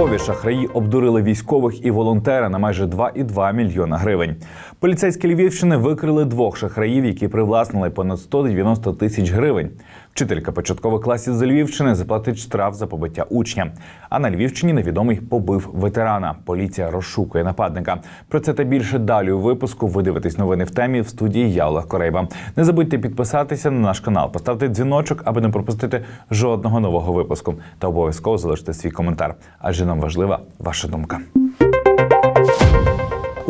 Львові шахраї обдурили військових і волонтера на майже 2,2 мільйона гривень. Поліцейські Львівщини викрили двох шахраїв, які привласнили понад 190 тисяч гривень. Вчителька початкових класів з Львівщини заплатить штраф за побиття учня. А на Львівщині невідомий побив ветерана. Поліція розшукує нападника. Про це та більше далі у випуску. Ви дивитесь новини в темі в студії я Олег Корейба. Не забудьте підписатися на наш канал, поставити дзвіночок, аби не пропустити жодного нового випуску. Та обов'язково залиште свій коментар, адже нам важлива ваша думка.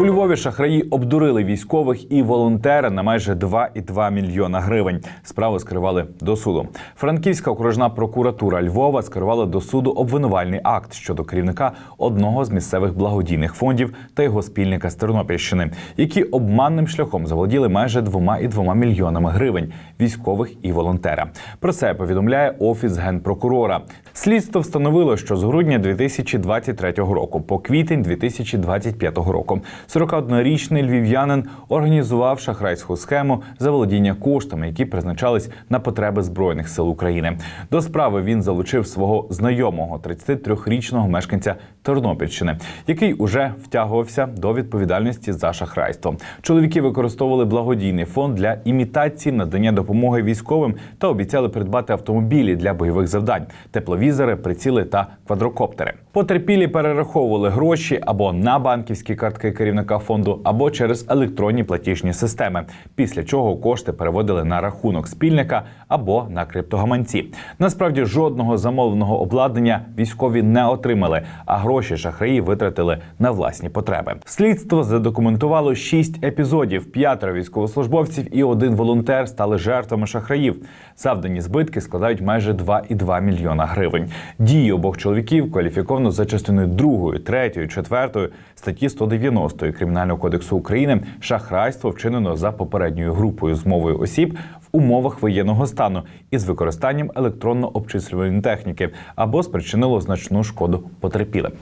У Львові шахраї обдурили військових і волонтера на майже 2,2 мільйона гривень. Справу скерували до суду. Франківська окружна прокуратура Львова скерувала до суду обвинувальний акт щодо керівника одного з місцевих благодійних фондів та його спільника з Тернопільщини, які обманним шляхом заволоділи майже 2,2 мільйонами гривень військових і волонтера. Про це повідомляє офіс генпрокурора. Слідство встановило, що з грудня 2023 року по квітень 2025 року 41-річний львів'янин організував шахрайську схему заволодіння коштами, які призначались на потреби збройних сил України. До справи він залучив свого знайомого 33-річного мешканця Тернопільщини, який уже втягувався до відповідальності за шахрайство. Чоловіки використовували благодійний фонд для імітації надання допомоги військовим та обіцяли придбати автомобілі для бойових завдань, тепловізори, приціли та квадрокоптери. Потерпілі перераховували гроші або на банківські картки керівника фонду, або через електронні платіжні системи. Після чого кошти переводили на рахунок спільника або на криптогаманці. Насправді жодного замовленого обладнання військові не отримали, а гроші шахраї витратили на власні потреби. Слідство задокументувало шість епізодів. П'ятеро військовослужбовців і один волонтер стали жертвами шахраїв. Завдані збитки складають майже 2,2 мільйона гривень. Дії обох чоловіків кваліфіковано за частиною 2, 3, 4 статті 190 Кримінального кодексу України. Шахрайство вчинено за попередньою групою змовою осіб умовах воєнного стану із використанням електронно-обчислювальної техніки або спричинило значну шкоду потерпілим.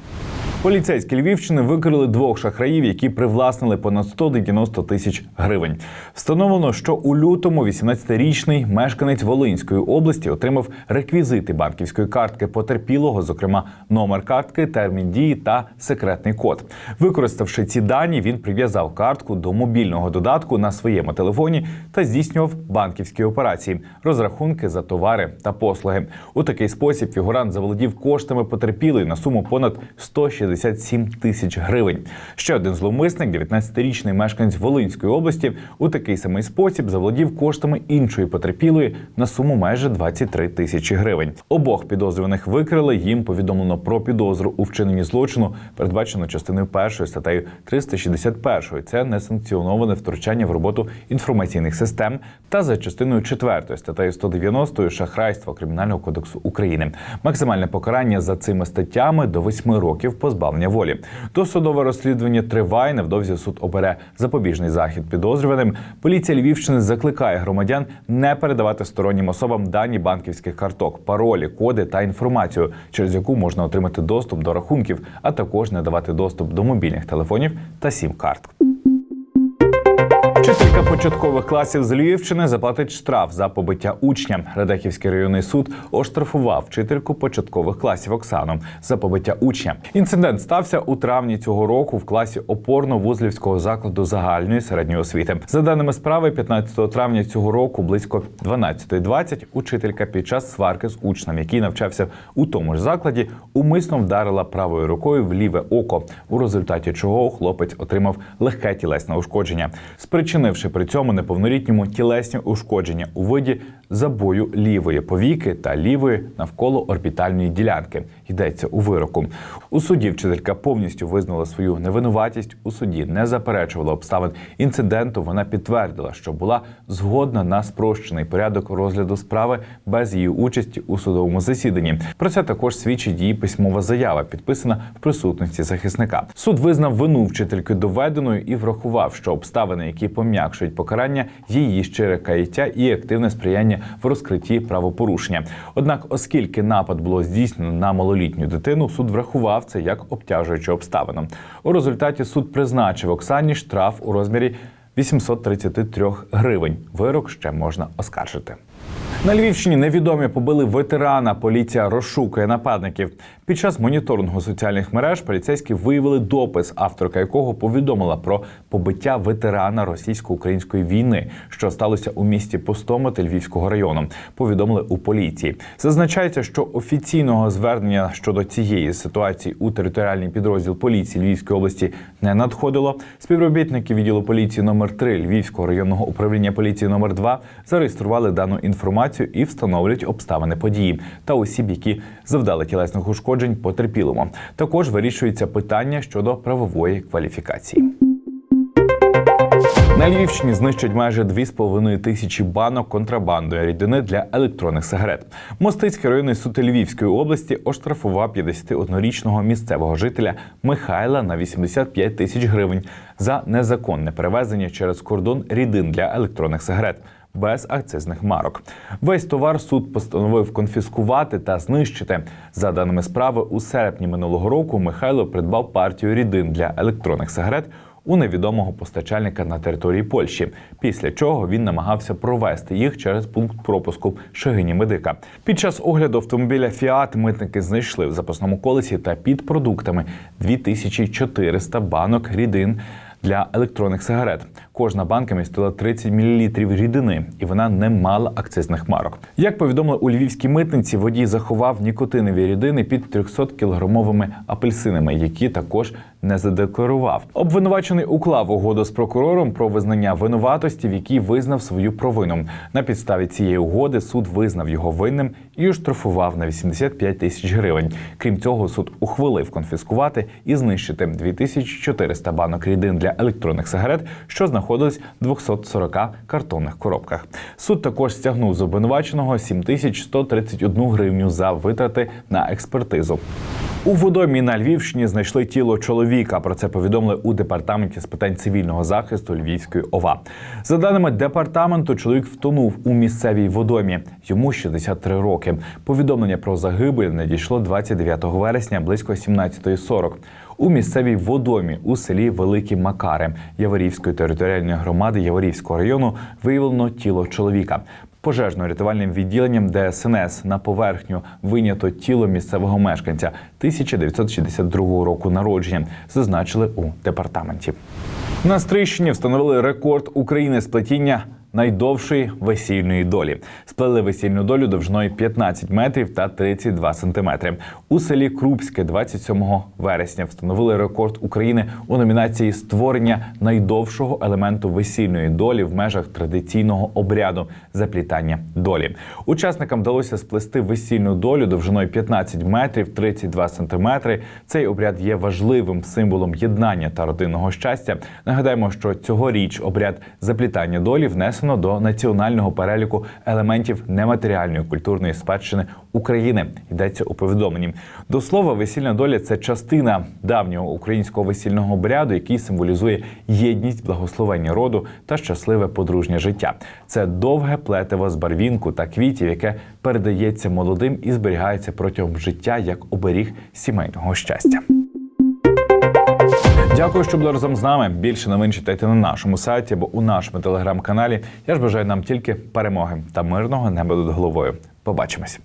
Поліцейські Львівщини викрили двох шахраїв, які привласнили понад 190 тисяч гривень. Встановлено, що у лютому 18-річний мешканець Волинської області отримав реквізити банківської картки потерпілого, зокрема номер картки, термін дії та секретний код. Використавши ці дані, він прив'язав картку до мобільного додатку на своєму телефоні та здійснював банківські операції, розрахунки за товари та послуги. У такий спосіб фігурант заволодів коштами потерпілої на суму понад 167 тисяч гривень. Ще один зловмисник, 19-річний мешканець Волинської області, у такий самий спосіб заволодів коштами іншої потерпілої на суму майже 23 тисячі гривень. Обох підозрюваних викрили. Їм повідомлено про підозру у вчиненні злочину, передбачено частиною першою статтею 361. Це несанкціоноване втручання в роботу інформаційних систем та за частиною 4 статтею 190 шахрайство Кримінального кодексу України. Максимальне покарання за цими статтями до 8 років позбавлення волі. Досудове розслідування триває. Невдовзі суд обере запобіжний захід підозрюваним. Поліція Львівщини закликає громадян не передавати стороннім особам дані банківських карток, паролі, коди та інформацію, через яку можна отримати доступ до рахунків, а також не давати доступ до мобільних телефонів та сім-карт. Вчителька початкових класів з Львівщини заплатить штраф за побиття учня. Радехівський районний суд оштрафував вчительку початкових класів Оксану за побиття учня. Інцидент стався у травні цього року в класі опорно-вузлівського закладу загальної середньої освіти. За даними справи, 15 травня цього року, близько 12.20, учителька під час сварки з учнем, який навчався у тому ж закладі, умисно вдарила правою рукою в ліве око, у результаті чого хлопець отримав легке тілесне ушкодження, спричинивши при цьому неповнолітньому тілесні ушкодження у виді забою лівої повіки та лівої навколо орбітальної ділянки. Йдеться у вироку. У суді вчителька повністю визнала свою невинуватість. У суді не заперечувала обставин інциденту. Вона підтвердила, що була згодна на спрощений порядок розгляду справи без її участі у судовому засіданні. Про це також свідчить її письмова заява, підписана в присутності захисника. Суд визнав вину вчительки доведеною і врахував, що обставини, які пом'якшують покарання, її щире каяття і активне сприяння в розкритті правопорушення. Однак, оскільки напад було здійснено на малолітню дитину, суд врахував це як обтяжуючу обставину. У результаті суд призначив Оксані штраф у розмірі 833 гривень. Вирок ще можна оскаржити. На Львівщині невідомі побили ветерана. Поліція розшукує нападників. Під час моніторингу соціальних мереж поліцейські виявили допис, авторка якого повідомила про побиття ветерана російсько-української війни, що сталося у місті Пустомати Львівського району. Повідомили у поліції. Зазначається, що офіційного звернення щодо цієї ситуації у територіальний підрозділ поліції Львівської області не надходило. Співробітники відділу поліції номер 3 Львівського районного управління поліції номер 2 зареєстрували дану інформацію і встановлюють обставини події та осіб, які завдали тілесних ушкоджень потерпілому. Також вирішується питання щодо правової кваліфікації. На Львівщині знищать майже 2,5 тисячі банок контрабандою рідини для електронних сигарет. Мостицький районний суд Львівської області оштрафував 51-річного місцевого жителя Михайла на 85 тисяч гривень за незаконне перевезення через кордон рідин для електронних сигарет. Без акцизних марок весь товар суд постановив конфіскувати та знищити. За даними справи, у серпні минулого року Михайло придбав партію рідин для електронних сигарет у невідомого постачальника на території Польщі, після чого він намагався провести їх через пункт пропуску Шегині Медика. Під час огляду автомобіля Фіат митники знайшли в запасному колесі та під продуктами 2400 банок рідин. Для електронних сигарет кожна банка містила 30 мл рідини, і вона не мала акцизних марок. Як повідомили у львівській митниці, водій заховав нікотинові рідини під 300 кілограмовими апельсинами, які також не задекларував. Обвинувачений уклав угоду з прокурором про визнання винуватості, в якій визнав свою провину. На підставі цієї угоди суд визнав його винним і оштрафував на 85 тисяч гривень. Крім цього, суд ухвалив конфіскувати і знищити 2400 банок рідин для електронних сигарет, що знаходились в 240 картонних коробках. Суд також стягнув з обвинуваченого 7131 гривню за витрати на експертизу. У водомі на Львівщині знайшли тіло чоловіка. Про це повідомили у департаменті з питань цивільного захисту Львівської ОВА. За даними департаменту, чоловік втонув у місцевій водомі. Йому 63 роки. Повідомлення про загибель надійшло 29 вересня близько 17.40. У місцевій водомі у селі Великі Макари Яворівської територіальної громади Яворівського району виявлено тіло чоловіка. Пожежно-рятувальним відділенням ДСНС на поверхню винято тіло місцевого мешканця 1962 року народження, зазначили у департаменті. На Стрищині встановили рекорд України з плетіння найдовшої весільної долі. Сплели весільну долю довжиною 15 метрів та 32 сантиметри. У селі Крупське 27 вересня встановили рекорд України у номінації створення найдовшого елементу весільної долі в межах традиційного обряду заплітання долі. Учасникам вдалося сплести весільну долю довжиною 15 метрів 32 сантиметри. Цей обряд є важливим символом єднання та родинного щастя. Нагадаємо, що цьогоріч обряд заплітання долі внесено до національного переліку елементів нематеріальної культурної спадщини України. Йдеться у повідомленні. До слова, весільна доля це частина давнього українського весільного обряду, який символізує єдність, благословення роду та щасливе подружнє життя. Це довге плетиво з барвінку та квітів, яке передається молодим і зберігається протягом життя як оберіг сімейного щастя. Дякую, що були разом з нами. Більше новин читайте на нашому сайті або у нашому телеграм-каналі. Я ж бажаю нам тільки перемоги та мирного неба над головою. Побачимось.